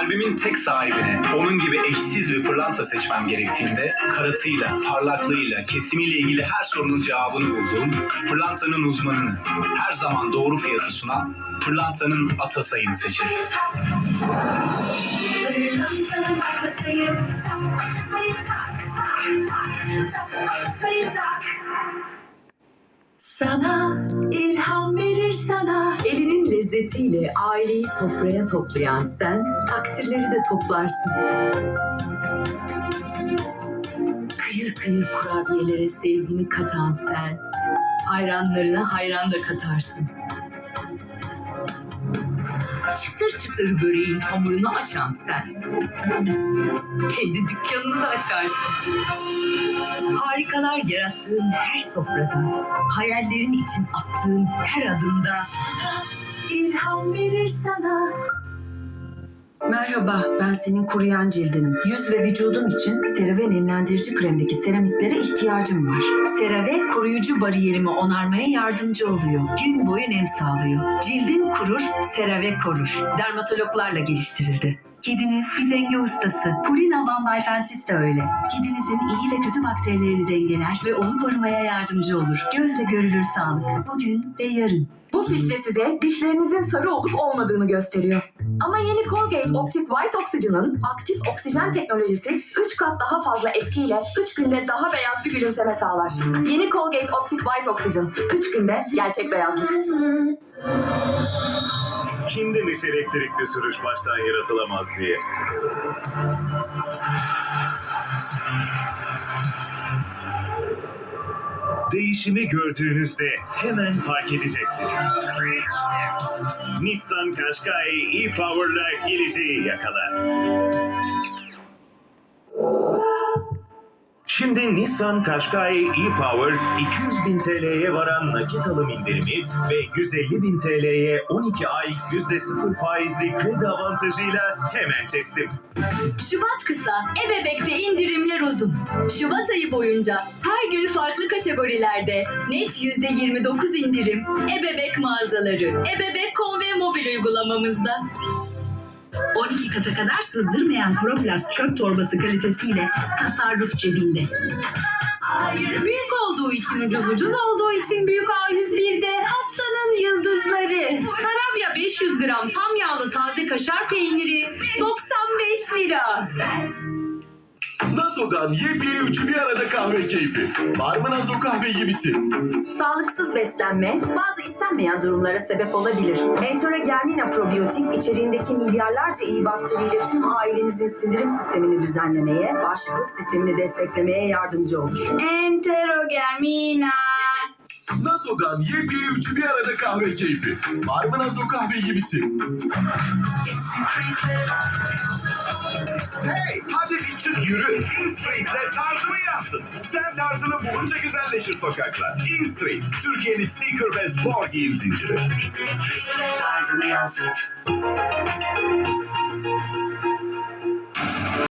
Kalbimin tek sahibine onun gibi eşsiz bir pırlanta seçmem gerektiğinde karatıyla, parlaklığıyla, kesimiyle ilgili her sorunun cevabını bulduğum pırlantanın uzmanını, her zaman doğru fiyatı sunan pırlantanın ata sayını seçerim. Sana ilham verir sana. Lezzetiyle aileyi sofraya toplayan sen takdirleri de toplarsın. Kıyır kıyır kurabiyelere sevgini katan sen hayranlarına hayran da katarsın. Çıtır çıtır böreğin hamurunu açan sen. Kendi dükkanını da açarsın. Harikalar yarattığın her sofrada, hayallerin için attığın her adımda ilham verir sana. Merhaba, ben senin kuruyan cildinim. Yüz ve vücudum için CeraVe nemlendirici kremdeki seramiklere ihtiyacım var. CeraVe koruyucu bariyerimi onarmaya yardımcı oluyor. Gün boyu nem sağlıyor. Cildin kurur, CeraVe korur. Dermatologlarla geliştirildi. Kediniz bir denge ustası. Purina Van Dyfensis de öyle. Kedinizin iyi ve kötü bakterilerini dengeler ve onu korumaya yardımcı olur. Gözle görülür sağlık. Bugün ve yarın. Bu filtre size dişlerinizin sarı olup olmadığını gösteriyor. Ama yeni Colgate Optic White Oxygen'ın aktif oksijen teknolojisi 3 kat daha fazla etkiyle 3 günde daha beyaz bir gülümseme sağlar. Yeni Colgate Optic White Oxygen 3 günde gerçek beyazlık. Kim demiş elektrikli sürüş baştan yaratılamaz diye? Değişimi gördüğünüzde hemen fark edeceksiniz. Nissan Qashqai e-Power'la geleceği yakala. Şimdi Nissan Qashqai e-Power 200 bin TL'ye varan nakit alım indirimi ve 150 bin TL'ye 12 ay %0 faizli kredi avantajıyla hemen teslim. Şubat kısa, ebebekte indirimler uzun. Şubat ayı boyunca her gün farklı kategorilerde net %29 indirim ebebek mağazaları, ebebek.com ve mobil uygulamamızda. 12 kata kadar sızdırmayan Koroplast çöp torbası kalitesiyle tasarruf cebinde. Büyük olduğu için ucuz ucuz olduğu için büyük A101'de haftanın yıldızları. Tarabya 500 gram tam yağlı taze kaşar peyniri 95 lira. Naso'dan yepyeni üçü bir arada kahve keyfi. Var mı Nazo kahve gibisi? Sağlıksız beslenme bazı istenmeyen durumlara sebep olabilir. Enterogermina probiyotik içeriğindeki milyarlarca iyi bakteriyle tüm ailenizin sindirim sistemini düzenlemeye, bağışıklık sistemini desteklemeye yardımcı olur. Enterogermina. Naso'dan yepyeni üçü bir arada kahve keyfi. Var mı Nazo kahve gibisi? Hey hadi bir çık yürü. E-Street'le tarzını yansıt. Sen tarzını bulunca güzelleşir sokaklar. E-Street, Türkiye'nin sneaker ve spor giyim zinciri. Tarzını yansıt.